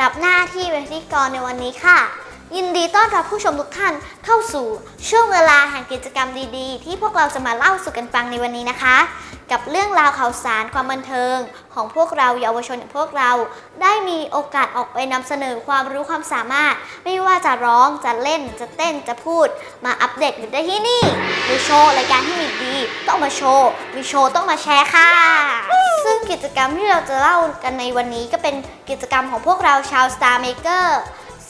รับหน้าที่เวทีกรในวันนี้ค่ะ ยินดีต้อนรับผู้ชมทุกท่านเข้าสู่ช่วงเวลาแห่งกิจกรรมดีๆ ที่พวกเราจะมาเล่าสู่กันฟังในวันนี้นะคะ กับเรื่องราวข่าวสารความบันเทิง ของพวกเราเยาวชนอย่างพวกเรา ได้มีโอกาสออกไปนำเสนอความรู้ความสามารถ ไม่ว่าจะร้องจะเล่นจะเต้นจะพูด มาอัปเดตกันได้ที่นี่มีโชว์รายการที่มีดี ต้องมาโชว์มีโชว์ต้องมาแชร์ค่ะ ซึ่งกิจกรรมที่เราจะเล่ากันในวันนี้ก็เป็นกิจกรรมของพวกเราชาว Star Maker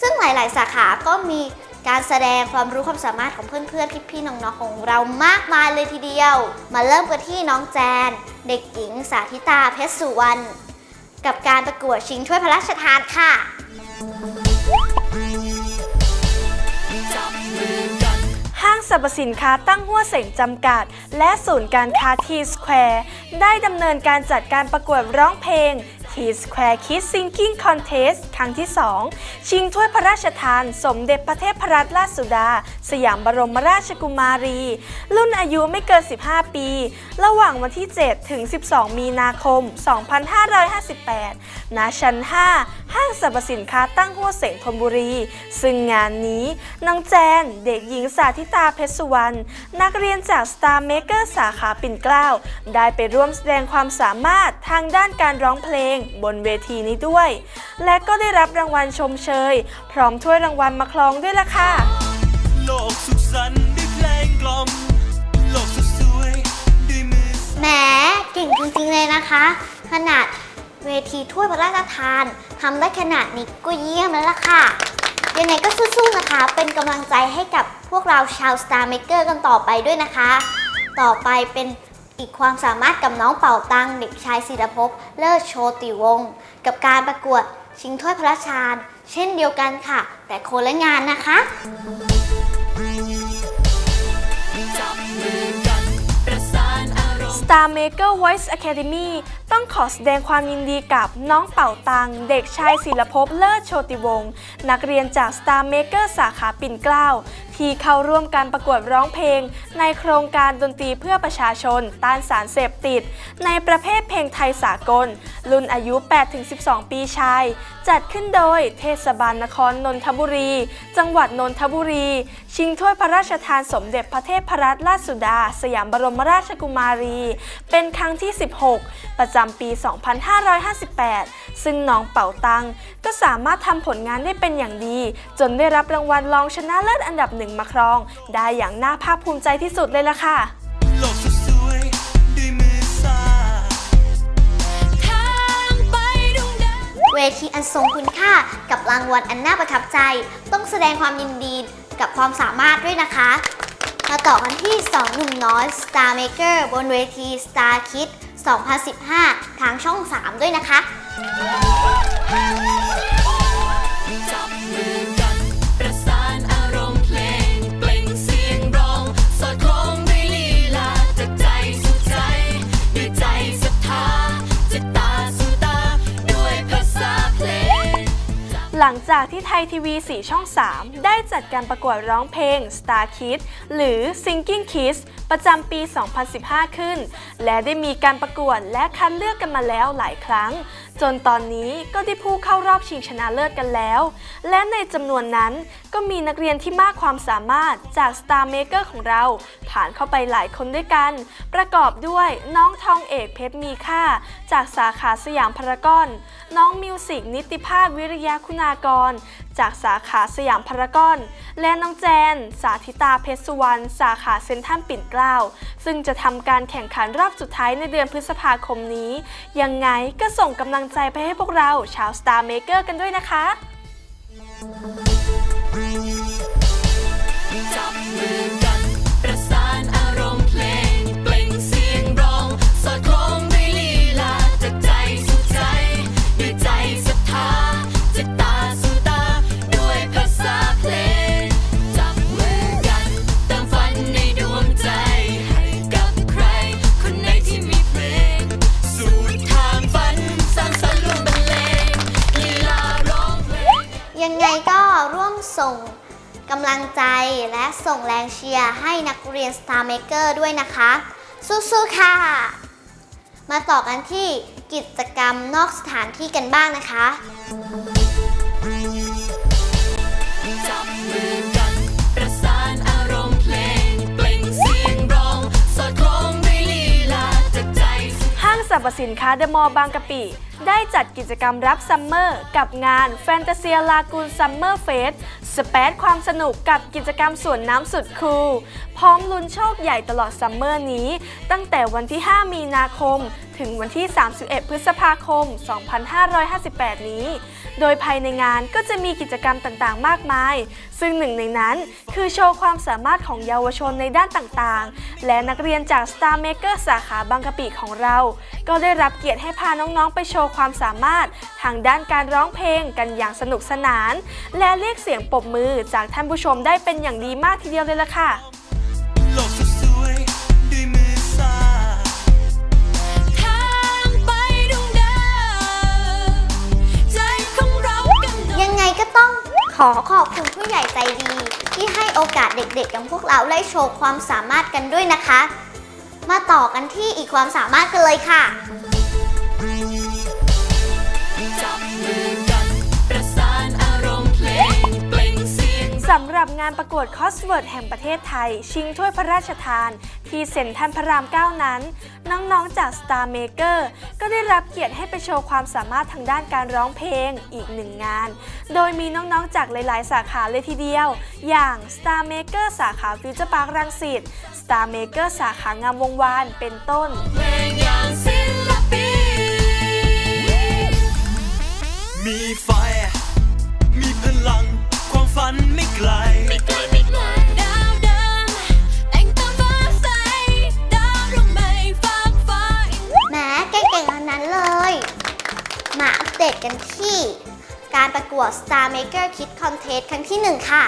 ซึ่งหลาย ๆ สาขาก็มีการแสดงความรู้ความสามารถของเพื่อนๆ พี่ๆ น้อง ๆ ของเรามากมายเลยทีเดียว มาเริ่มกันที่น้องแจน เด็กหญิงสาธิตาเพชรสุวรรณกับการประกวดชิงถ้วยพระราชทานค่ะห้างสรรพสินค้าตั้งหัวเสงจำกัด และศูนย์การค้าทีสแควร์ได้ดำเนินการจัดการประกวดร้องเพลง T Square Kids Singing Contest ครั้งที่ 2 ชิงถ้วยพระราชทาน สมเด็จพระเทพรัตนราชสุดา สยามบรมราชกุมารี รุ่นอายุไม่เกิน 15 ปี ระหว่างวันที่ 7 ถึง 12 มีนาคม 2558 ณ ชั้น 5 ห้างสรรพสินค้าตั้งหัวเสงธนบุรี ซึ่งงานนี้น้องแจน เด็กหญิงสาธิตาเพชรสุวรรณ นักเรียนจาก Star Maker สาขาปิ่นเกล้า ได้ไปร่วมแสดงความสามารถทางด้านการร้องเพลงบนเวทีนี้ด้วย และก็ได้รับรางวัลชมเชย พร้อมถ้วยรางวัลมาครองด้วยล่ะค่ะ โลกสุขสันต์ด้วยเพลงกล่อม โลกสุดสวยด้วยมือ แหมเก่งจริงๆเลยนะคะ ขนาดเวทีถ้วยพระราชทานทำได้ขนาดนี้ก็เยี่ยมแล้วล่ะค่ะ ยังไงก็สู้ๆนะคะ เป็นกำลังใจให้กับพวกเราชาว Star Maker กันต่อไปด้วยนะคะ ต่อไปเป็น อีกความสามารถกับน้องเป่าตังเด็กชายศิรภพเลิศโชติวงศ์กับการประกวดชิงถ้วยพระราชทาน เช่นเดียวกันค่ะ แต่คนละงานนะคะ Star Maker Voice Academy ต้องขอแสดงความยินดีกับน้องเป่าตัง เด็กชายศิลภพเลิศโชติวงศ์นักเรียนจาก Star Maker สาขาปิ่นเกล้า ที่เข้าร่วมการประกวดร้องเพลง ในโครงการดนตรีเพื่อประชาชน ต้านสารเสพติด ในประเภทเพลงไทยสากล รุ่นอายุ 8-12 ปีชาย จัดขึ้นโดยเทศบาลนครนนทบุรี จังหวัดนนทบุรี ชิงถ้วยพระราชทานสมเด็จพระเทพรัตนราชสุดา สยามบรมราชกุมารี เป็นครั้งที่ 16 ประจำปี 2558 ซึ่งน้องเป่าตังก็สามารถทำผลงานได้เป็นอย่างดี จนได้รับรางวัลรองชนะเลิศอันดับหนึ่งมาครอง ได้อย่างน่าภาคภูมิใจที่สุดเลยล่ะค่ะเวทีอันทรงคุณค่ากับรางวัลอันน่าประทับใจ ต้องแสดงความยินดีกับความสามารถด้วยนะคะมาต่อกันที่ 2 หนุ่มน้อย Star Maker บนเวที Star Kids 2015 ทางช่อง 3 ด้วยนะคะ จากที่ไทยทีวี 4 ช่อง 3 ได้จัดการประกวดร้องเพลง Star Kids หรือ Singing Kids ประจำปี 2015 ขึ้น และได้มีการประกวดและคัดเลือกกันมาแล้วหลายครั้งจนตอนนี้ก็ได้ผู้เข้ารอบชิงชนะเลิศกันแล้ว และในจำนวนนั้นก็มีนักเรียนที่มากความสามารถจาก Star Maker ของเรา ผ่านเข้าไปหลายคนด้วยกัน ประกอบด้วยน้องทองเอกเพชรมีค่า จากสาขาสยามพารากอน น้องมิวสิกนิติภาพวิริยาคุณากร จากสาขาสยามพารากอน และน้องแจน สาธิตาเพชรสุวรรณสาขาเซ็นทรัลปิ่นเกล้าซึ่งจะทำการแข่งขันรอบสุดท้ายในเดือนพฤษภาคมนี้ ยังไงก็ส่งกำลังใจไปให้พวกเราชาว Star Maker กันด้วยนะคะ จับมือ ส่งกำลังใจและส่งแรงเชียร์ให้นักเรียน Star Maker ด้วยนะคะ สู้ๆค่ะ มาต่อกันที่กิจกรรมนอกสถานที่กันบ้างนะคะ จับมือกัน ประสานอารมณ์เพลง เปล่งเสียงร้อง สอดคล้องด้วยลีลาจากใจสุดห้างสรรพสินค้าเดอะมอลล์บางกะปิ ได้จัดกิจกรรมรับซัมเมอร์กับงานแฟนตาเซียลากูนซัมเมอร์เฟสสเปซความสนุกกับกิจกรรมสวนน้ำสุดคูลพร้อมลุ้นโชคใหญ่ตลอดซัมเมอร์นี้ ตั้งแต่วันที่ 5 มีนาคม ถึงวันที่ 31 พฤษภาคม 2558 นี้ โดยภายในงานก็จะมีกิจกรรมต่างๆ มากมาย ซึ่งหนึ่งในนั้นคือโชว์ความสามารถของเยาวชนในด้านต่างๆ และนักเรียนจาก Star Maker สาขาบางกะปิของเรา ก็ได้รับเกียรติให้พาน้องๆ ไปโชว์ความสามารถทางด้านการร้องเพลงกันอย่างสนุกสนาน และเรียกเสียงปรบมือจากท่านผู้ชมได้เป็นอย่างดีมากทีเดียวเลยล่ะค่ะโลกสุดสวยด้วยมือสร้างทางไปดวงดาวใจของเรากำลังยังไงก็ต้องขอขอบคุณผู้ใหญ่ใจดี ที่ให้โอกาสเด็กๆอย่างพวกเราได้โชว์ความสามารถกันด้วยนะคะ มาต่อกันที่อีกความสามารถกันเลยค่ะ สำหรับงานประกวดคอสเวิร์ดแห่งประเทศไทย ชิงถ้วยพระราชทาน ที่เซ็นทรัลพระราม 9 นั้น น้องๆจาก Star Maker ก็ได้รับเกียรติให้ไปโชว์ความสามารถทางด้านการร้องเพลงอีกหนึ่งงาน โดยมีน้องๆจากหลายๆ สาขาเลยทีเดียว อย่าง Star Maker สาขาฟิวเจอร์พาร์ครังสิต Star Maker สาขางามวงวานเป็นต้นเพลงอย่าง ศิลปินมีไกล ไม่ไกลไม่ไกลดาวดำแต่งตัวฟ้าใส ดาวดวงใหม่ฝากฟ้าแหมเก่งๆทั้งนั้นเลย มาอัปเดตกันที่ การประกวด Star Maker Kid Contest ครั้งที่ 1 ค่ะ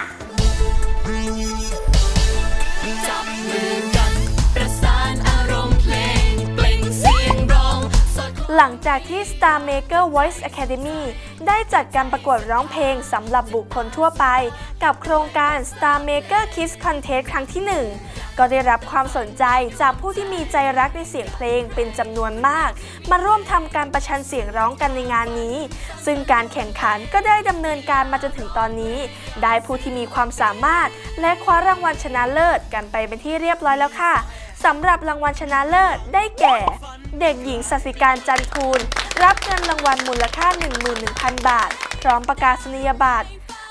จับมือ หลังจากที่ Star Maker Voice Academy ได้จัดการประกวดร้องเพลงสำหรับบุคคลทั่วไป กับโครงการ Star Maker Kids Contest ครั้งที่ 1 ก็ได้รับความสนใจจากผู้ที่มีใจรักในเสียงเพลงเป็นจำนวนมาก มาร่วมทำการประชันเสียงร้องกันในงานนี้ ซึ่งการแข่งขันก็ได้ดำเนินการมาจนถึงตอนนี้ ได้ผู้ที่มีความสามารถ และคว้ารางวัลชนะเลิศกันไปเป็นที่เรียบร้อยแล้วค่ะสำหรับรางวัลชนะเลิศได้แก่ เด็กหญิงสัสิการจันทูล รับเงินรางวัลมูลค่า 11,000 บาท พร้อมประกาศนียบัตร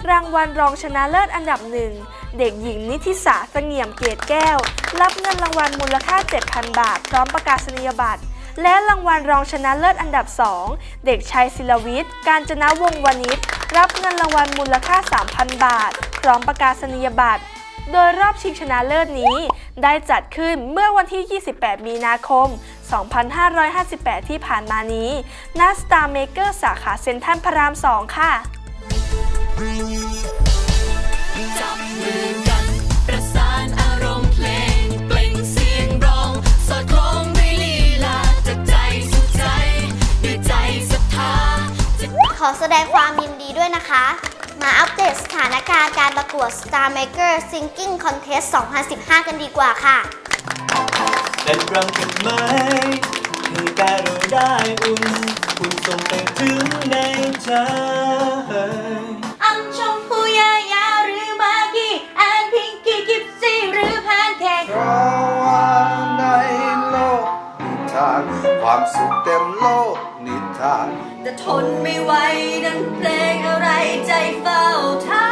รางวัลรองชนะเลิศอันดับหนึ่ง เด็กหญิงนิธิสาเสงี่ยมเกียรติแก้ว รับเงินรางวัลมูลค่า 7,000 บาท พร้อมประกาศนียบัตร และรางวัลรองชนะเลิศอันดับ 2 เด็กชายศิลวิทย์ การจนะวงศ์วณิชรับเงินรางวัลมูลค่า 3,000 บาท พร้อมประกาศนียบัตร โดยรอบชิงชนะเลิศนี้ ได้จัดขึ้นเมื่อวันที่ 28 มีนาคม 2558 ที่ผ่านมานี้ณ Star Maker สาขาเซ็นทรัลพระราม 2 ค่ะจับมือกันประสานอารมณ์เพลง เปล่งเสียงร้อง สอดคล้องด้วยลีลาจากใจสู่ใจด้วยใจศรัทธาจะขอแสดงความยินดีด้วยนะคะ มาอัปเดตสถานการณ์การประกวด Star Maker Singing Contest 2015 กันดีกว่าค่ะ เต้นรำกันไหมให้กายเราได้อุ่นอุ่นส่งไปถึงในใจอังชมพูยายาหรือมากกี้แอนพิงกี้กิฟซี่หรือแพนเค้กเพราะว่าในโลกนิทานความสุขเต็มโลกนิทาน แต่ทนไม่ไหวดันเพลงอะไรใจเฝ้าถา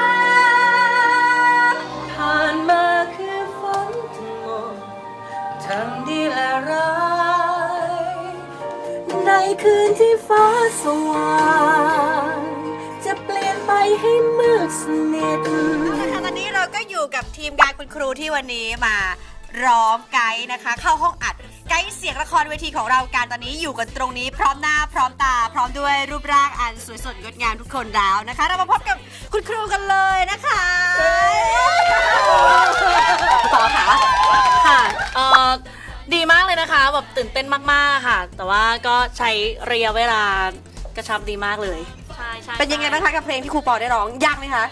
คืนที่ฟ้าสว่างจะเปลี่ยนไปให้มืดสนิทค่ะตอนนี้เราก็อยู่กับทีมงานคุณครูที่วันนี้มาร้องไกด์นะคะ เข้าห้องอัดไกด์เสียงละครเวทีของเราการตอนนี้อยู่กันตรงนี้ พร้อมหน้าพร้อมตา พร้อมด้วยรูปร่างอันสวยสดงดงามทุกคนแล้วนะคะ เรามาพบกับคุณครูกันเลยนะคะต่อค่ะค่ะเอ่อ ดีมากเลยนะคะแบบตื่นเต้นมากๆค่ะ แต่ว่าก็ใช้ระยะเวลากระชับดีมากเลย ใช่ใช่เป็นยังไงบ้างคะกับเพลงที่ครูปอได้ร้องยากไหมคะ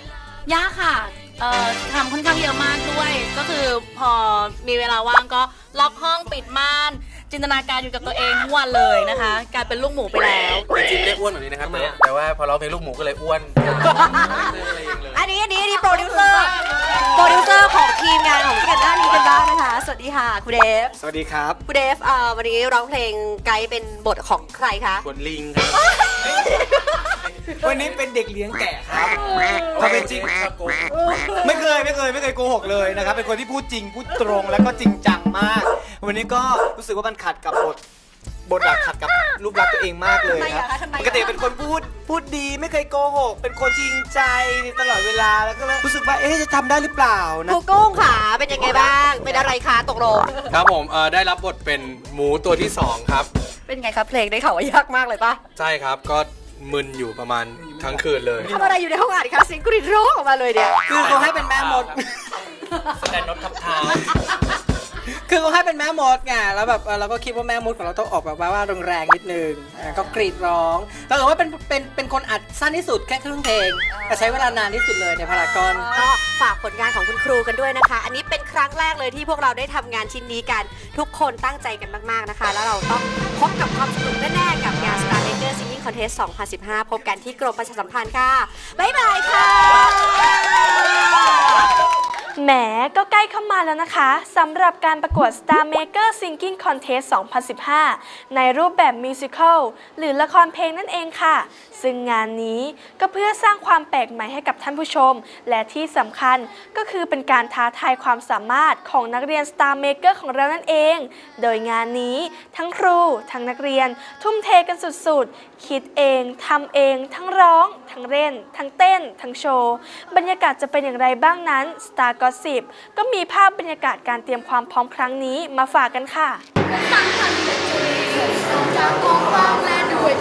ยากค่ะเอ่อทำค่อนข้างเยอะมากด้วย ก็คือพอมีเวลาว่างก็ล็อกห้องปิดม่าน จินตนาการอยู่กับตัวเองทั้งวันเลยนะคะกลายเป็นลูกหมูไปแล้วจริงๆไม่ได้อ้วนแบบนี้นะครับแต่แต่ว่าพอร้องเพลงลูกหมูก็เลยอ้วนอันนี้อันนี้อันนี้โปรดิวเซอร์โปรดิวเซอร์ของทีมงานของกันด้านนี้กันบ้างนะคะ สวัสดีค่ะคุณเดฟสวัสดีครับคุณเดฟเอ่อวันนี้ร้องเพลงไกด์เป็นบทของใครคะบนลิงครับ วันนี้เป็นเด็กเลี้ยงแกะครับความเป็นจริงไม่เคยไม่เคยไม่เคยโกหกเลยนะครับ เป็นคนที่พูดจริงพูดตรงแล้วก็จริงจังมาก วันนี้ก็รู้สึกว่ามันขัดกับบทบทหลักขัดกับรูปลักษณ์ตัวเองมากเลยทำไมครับอะคะทำไมอะปกติเป็นคนพูดพูดดีไม่เคยโกหก เป็นคนจริงใจตลอดเวลาแล้วก็เลยรู้สึกว่าเอ๊ะจะทำได้หรือเปล่านะครูกุ้งค่ะเป็นยังไงบ้าง เป็นอะไรคะตกลงครับผมเอ่อได้รับบทเป็นหมูตัวที่2ครับ เป็นไงคะเพลงได้ข่าวว่ายากมากเลยปะใช่ครับก็ มึนอยู่ประมาณทั้งคืนเลยทำอะไรอยู่ในห้องอัดคะเสียงกรีดร้องออกมาเลยเนี่ยคือเขาให้เป็นแม่มดสแตนนดทับทางคือเขาให้เป็นแม่มดไงแล้วแบบเออเราก็คิดว่าแม่มดของเราต้องออกแบบว่าแรงๆนิดนึงอ่าก็กรีดร้องแต่เกิดว่าเป็นเป็นเป็นคนอัดสั้นที่สุดแค่ครึ่งเพลงแต่ใช้เวลานานที่สุดเลยในพารากอนก็ฝากผลงานของคุณครูกันด้วยนะคะ อันนี้เป็นครั้งแรกเลยที่พวกเราได้ทำงานชิ้นนี้กันทุกคนตั้งใจกันมาก ๆนะคะ แล้วเราต้องพบกับความสนุกแน่ๆกับงาน คอนเทสต์2015 พบกันที่กรมประชาสัมพันธ์ค่ะ บ๊ายบายค่ะ แหมก็ใกล้เข้ามาแล้วนะคะสำหรับการประกวด Star Maker Singing Contest 2015 ในรูปแบบมิวสิควลหรือละครเพลงนั่นเองค่ะ ซึ่งงานนี้ก็เพื่อสร้างความแปลกใหม่ให้กับท่านผู้ชม และที่สำคัญก็คือเป็นการท้าทายความสามารถของนักเรียน Star Maker ของเรานั่นเอง โดยงานนี้ทั้งครูทั้งนักเรียน ทุ่มเทกันสุดๆ คิดเองทำเอง ทั้งร้อง ทั้งเล่น ทั้งเต้น ทั้งโชว์ บรรยากาศจะเป็นอย่างไรบ้างนั้น Star ก็มีภาพบรรยากาศการเตรียมความพร้อมครั้งนี้มาฝากกันค่ะจากกองฟางและด้วย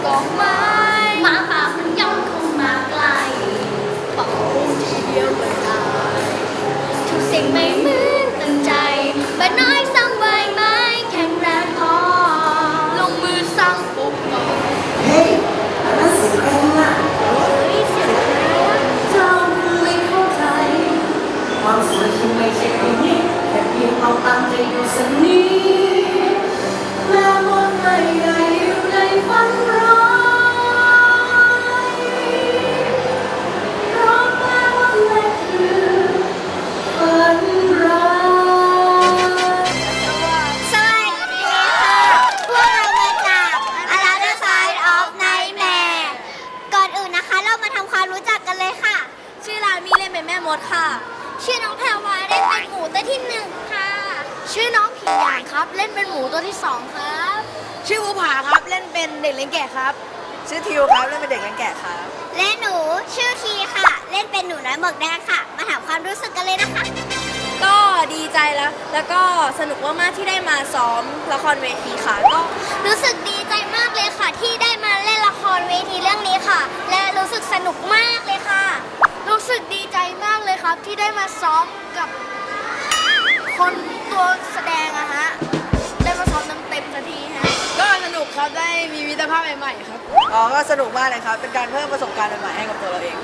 ใจแล้ว แล้วก็สนุกมากๆที่ได้มาซ้อมละครเวทีค่ะ ก็รู้สึกดีใจมากเลยค่ะ ที่ได้มาเล่นละครเวทีเรื่องนี้ค่ะ และรู้สึกสนุกมากเลยค่ะ รู้สึกดีใจมากเลยครับ ที่ได้มาซ้อมกับคนตัวแสดงอะฮะ ได้มาซ้อมเต็มๆสักทีฮะ ก็สนุกครับได้มีมิตรภาพใหม่ๆครับ อ๋อ ก็สนุกมากเลยครับ เป็นการเพิ่มประสบการณ์ใหม่ๆให้กับตัวเราเอง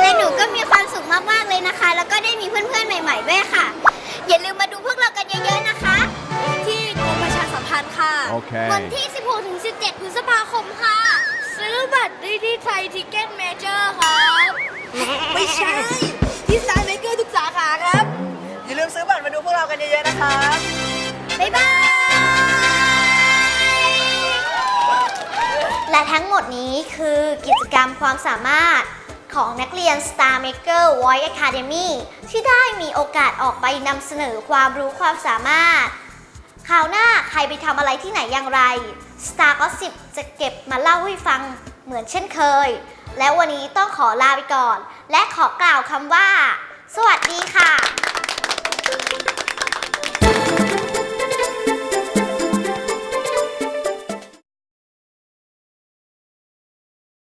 และหนูก็มีความสุขมากๆเลยนะคะ แล้วก็ได้ อย่าลืมมาดูพวกเรากันเยอะๆนะคะ ที่กรมประชาสัมพันธ์ค่ะวันที่ 16-17 พฤษภาคมค่ะ ซื้อบัตรได้ที่ไทยทิเก็ตเมเจอร์ครับ ไม่ใช่ ที่สตาร์เมเกอร์ทุกสาขาครับ อย่าลืมซื้อบัตรมาดูพวกเรากันเยอะๆนะครับบ๊ายบาย และทั้งหมดนี้คือกิจกรรมความสามารถ ของนักเรียน Star Maker Voice Academy ที่ได้มีโอกาสออกไปนำเสนอความรู้ความสามารถคราวหน้าใครไปทำอะไรที่ไหนอย่างไร Star Gossip จะเก็บมาเล่าให้ฟังเหมือนเช่นเคย แล้ววันนี้ต้องขอลาไปก่อน และขอกล่าวคำว่า สวัสดีค่ะ